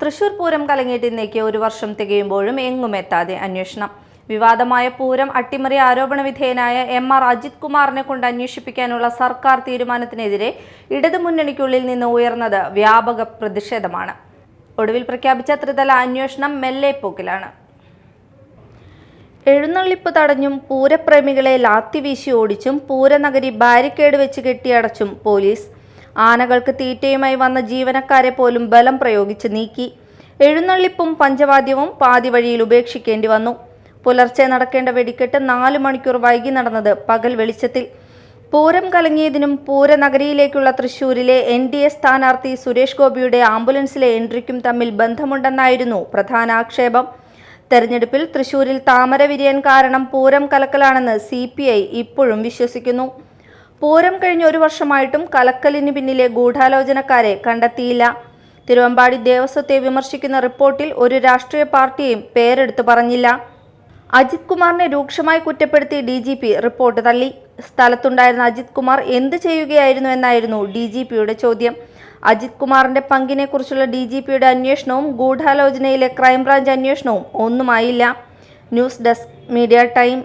തൃശൂർ പൂരം കലങ്ങിയിട്ട് ഇന്നേക്ക് ഒരു വർഷം തികയുമ്പോഴും എങ്ങും എത്താതെ അന്വേഷണം. വിവാദമായ പൂരം അട്ടിമറി ആരോപണ വിധേയനായ എം ആർ അജിത് കുമാറിനെ കൊണ്ട് അന്വേഷിപ്പിക്കാനുള്ള സർക്കാർ തീരുമാനത്തിനെതിരെ ഇടതുമുന്നണിക്കുള്ളിൽ നിന്ന് ഉയർന്നത് വ്യാപക പ്രതിഷേധമാണ്. ഒടുവിൽ പ്രഖ്യാപിച്ച ത്രിതല അന്വേഷണം മെല്ലെ പോക്കിലാണ്. എഴുന്നള്ളിപ്പ് തടഞ്ഞും പൂരപ്രേമികളെ ലാത്തി വീശി ഓടിച്ചും പൂരനഗരി ബാരിക്കേഡ് വെച്ച് കെട്ടിയടച്ചും പോലീസ്. ആനകൾക്ക് തീറ്റയുമായി വന്ന ജീവനക്കാരെ പോലും ബലം പ്രയോഗിച്ച് നീക്കി. എഴുന്നള്ളിപ്പും പഞ്ചവാദ്യവും പാതി വഴിയിൽ ഉപേക്ഷിക്കേണ്ടി വന്നു. പുലർച്ചെ നടക്കേണ്ട വെടിക്കെട്ട് നാല് മണിക്കൂർ വൈകി നടന്നത് പകൽ വെളിച്ചത്തിൽ. പൂരം കലങ്ങിയതിനും പൂരനഗരിയിലേക്കുള്ള തൃശൂരിലെ എൻ ഡി എ സ്ഥാനാർത്ഥി സുരേഷ് ഗോപിയുടെ ആംബുലൻസിലെ എൻട്രിക്കും തമ്മിൽ ബന്ധമുണ്ടെന്നായിരുന്നു പ്രധാന ആക്ഷേപം. തെരഞ്ഞെടുപ്പിൽ തൃശൂരിൽ താമര വിരിയാൻ കാരണം പൂരം കലക്കലാണെന്ന് സി ഇപ്പോഴും വിശ്വസിക്കുന്നു. പൂരം കഴിഞ്ഞ ഒരു വർഷമായിട്ടും കലക്കലിന് പിന്നിലെ ഗൂഢാലോചനക്കാരെ കണ്ടെത്തിയില്ല. തിരുവമ്പാടി ദേവസ്വത്തെ വിമർശിക്കുന്ന റിപ്പോർട്ടിൽ ഒരു രാഷ്ട്രീയ പാർട്ടിയും പേരെടുത്തു പറഞ്ഞില്ല. അജിത് കുമാറിനെ രൂക്ഷമായി കുറ്റപ്പെടുത്തി ഡി ജി പി റിപ്പോർട്ട് തള്ളി. സ്ഥലത്തുണ്ടായിരുന്ന അജിത് കുമാർ എന്ത് ചെയ്യുകയായിരുന്നു എന്നായിരുന്നു ഡി ജി പിയുടെ ചോദ്യം. അജിത് കുമാറിന്റെ പങ്കിനെക്കുറിച്ചുള്ള ഡി ജി പിയുടെ അന്വേഷണവും ഗൂഢാലോചനയിലെ ക്രൈംബ്രാഞ്ച് അന്വേഷണവും ഒന്നുമായില്ല. News desk media time.